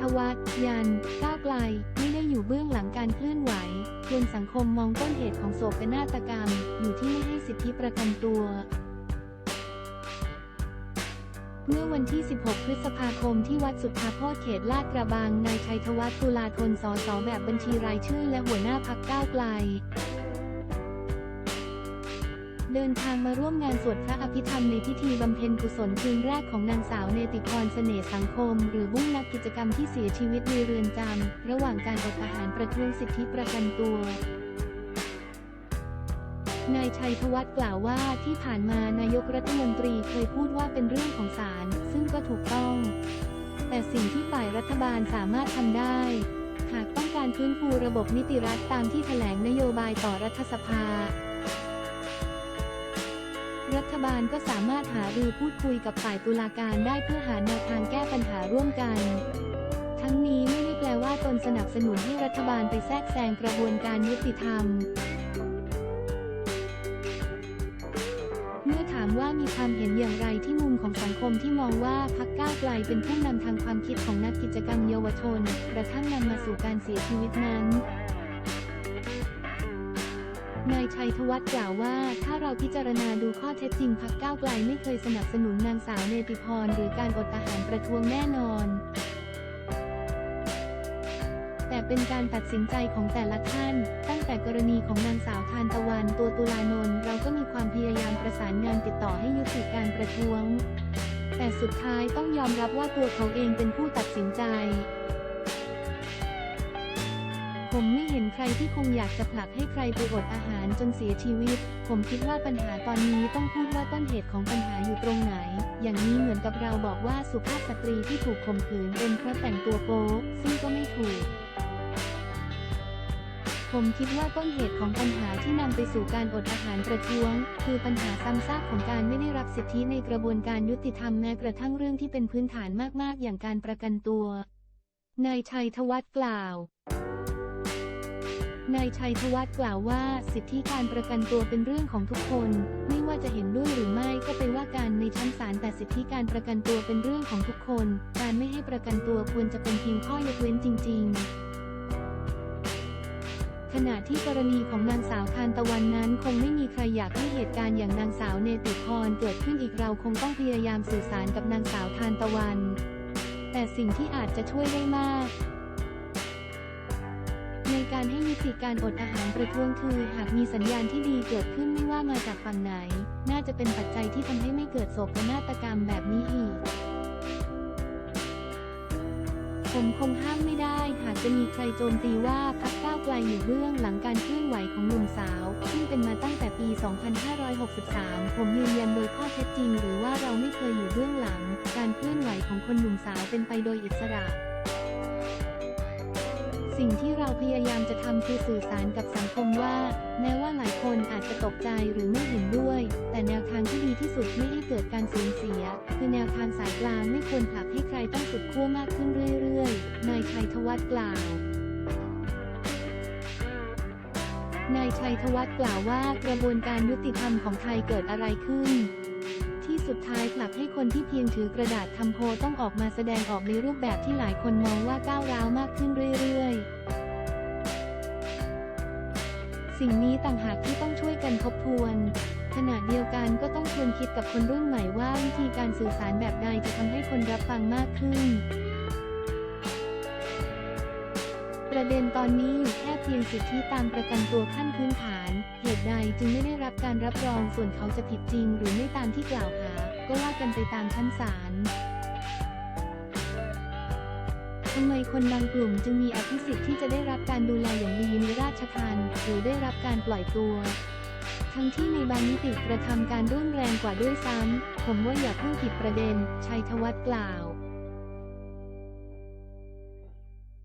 ธวัฒน์ยันก้าวไกลไม่ได้อยู่เบื้องหลังการเคลื่อนไหวควรสังคมมองต้นเหตุของโศกนาฏกรรม อยู่ที่ไม่ให้สิทธิประกันตัว เมื่อวันที่ 16 พฤษภาคมที่วัดสุทธาโพธเขตลาดกระบังนายชัยธวัฒน์ตุลาธนสสแบบบัญชีรายชื่อและหัวหน้าพักก้าวไกล เดินทางมาร่วมงานสวดพระอภิธรรมในพิธีบำเพ็ญกุศลคืนแรกของนางสาวเนติพรเสน่ห์สังคม หรือบุ้งนักกิจกรรมที่เสียชีวิตในเรือนจำระหว่างการอดอาหารประท้วงสิทธิประกันตัวนายชัยธวัฒน์กล่าวว่าที่ผ่านมานายกรัฐมนตรีเคยพูดว่าเป็นเรื่องของศาลซึ่งก็ถูกต้อง แต่สิ่งที่ฝ่ายรัฐบาลสามารถทำได้ หากต้องการฟื้นฟูระบบนิติรัฐตามที่แถลงนโยบายต่อรัฐสภา รัฐบาลก็สามารถหารือพูดคุยกับฝ่ายตุลาการได้เพื่อหาแนวทางแก้ปัญหาร่วมกัน ทั้งนี้ไม่ได้แปลว่าตนสนับสนุนให้รัฐบาลไปแทรกแซงกระบวนการยุติธรรม เมื่อถามว่ามีความเห็นอย่างไรที่มุมของสังคมที่มองว่าพักก้าวไกลเป็นผู้นำทางความคิดของนักกิจกรรมเยาวชน กระทั่งนำมาสู่การเสียชีวิตนั้น นายชัยธวัฒน์กล่าวว่า ถ้าเราพิจารณาดูข้อเท็จจริงพักก้าวไกลไม่เคยสนับสนุนนางสาวเนติพรหรือการอดอาหารประท้วงแน่นอน แต่เป็นการตัดสินใจของแต่ละท่าน ตั้งแต่กรณีของนางสาวทานตะวันตัวตุลานนท์เราก็มีความพยายามประสานงานติดต่อให้ยุติการประท้วง แต่สุดท้ายต้องยอมรับว่าตัวเขาเองเป็นผู้ตัดสินใจ ผมไม่เห็นใครที่คงอยากจะผลักให้ใครไปอดอาหารจนเสียชีวิต ผมคิดว่าปัญหาตอนนี้ต้องพูดว่าต้นเหตุของปัญหาอยู่ตรงไหน อย่างนี้เหมือนกับเราบอกว่าสุภาพสตรีที่ถูกข่มขืนเป็นเพราะแต่งตัวโป๊ซึ่งก็ไม่ถูกผมคิดว่าต้นเหตุของปัญหาที่นำไปสู่การอดอาหารประท้วง คือปัญหาซ้ำซากของการไม่ได้รับสิทธิในกระบวนการยุติธรรมแม้กระทั่งเรื่องที่เป็นพื้นฐานมากๆ อย่างการประกันตัว นายชัยธวัฒน์กล่าว นายชัยธวัฒน์กล่าวว่าสิทธิการประกันตัวเป็นเรื่องของทุกคน ไม่ว่าจะเห็นด้วยหรือไม่ก็ไปว่าการในชั้นศาลแต่สิทธิการประกันตัวเป็นเรื่องของทุกคน การไม่ให้ประกันตัวควรจะเป็นเพียงข้อยกเว้นจริง ๆขณะที่กรณีของนางสาวทานตะวันนั้นคงไม่มีใครอยากให้เหตุการณ์อย่างนางสาวเนติพรเกิดขึ้นอีกเราคงต้องพยายามสื่อสารกับนางสาวทานตะวัน แต่สิ่งที่อาจจะช่วยได้มาก ในการให้ยุติการอดอาหารประท้วงคือ หากมีสัญญาณที่ดีเกิดขึ้นไม่ว่ามาจากฝั่งไหน น่าจะเป็นปัจจัยที่ทำให้ไม่เกิดโศกนาฏกรรมแบบนี้อีกผมคงห้ามไม่ได้ หากจะมีใครโจมตีว่าพักก้าวไกลอยู่เบื้องหลังการเคลื่อนไหวของหนุ่มสาว ซึ่งเป็นมาตั้งแต่ปี 2563 ผมยืนยันโดยข้อเท็จจริง หรือว่าเราไม่เคยอยู่เบื้องหลัง การเคลื่อนไหวของคนหนุ่มสาวเป็นไปโดยอิสระ สิ่งที่เราพยายามจะทำคือสื่อสารกับสังคมว่า แม้ว่าหลายคนอาจจะตกใจหรือไม่เห็นด้วย แต่แนวทางที่ดีที่สุดไม่ให้เกิดการสูญเสีย คือแนวทางสายกลางไม่ควรผลักให้ใครต้องสุดขั้วมากขึ้นเรื่อยๆ นายชัยธวัฒน์กล่าวนายชัยธวัฒน์กล่าวว่ากระบวนการยุติธรรมของไทยเกิดอะไรขึ้น สุดท้ายผลักให้คนที่เพียงถือกระดาษทำโพลต้องออกมาแสดงออกในรูปแบบที่หลายคนมองว่าก้าวร้าวมากขึ้นเรื่อยๆ สิ่งนี้ต่างหากที่ต้องช่วยกันทบทวน ขณะเดียวกันก็ต้องชวนคิดกับคนรุ่นใหม่ว่าวิธีการสื่อสารแบบใดจะทำให้คนรับฟังมากขึ้นประเด็นตอนนี้อยู่แค่เพียงสิทธิตามประกันตัวขั้นพื้นฐาน เหตุใดจึงไม่ได้รับการรับรองส่วนเขาจะผิดจริงหรือไม่ตามที่กล่าวหา ก็ว่ากันไปตามชั้นศาลทำไมคนบางกลุ่มจึงมีอภิสิทธิ์ที่จะได้รับการดูแลอย่างดีในราชทานหรือได้รับการปล่อยตัว ทั้งที่ในบางมิติกระทำการรุนแรงกว่าด้วยซ้ำผมว่าอย่าเพิ่งผิดประเด็น ชัยธวัฒน์กล่าว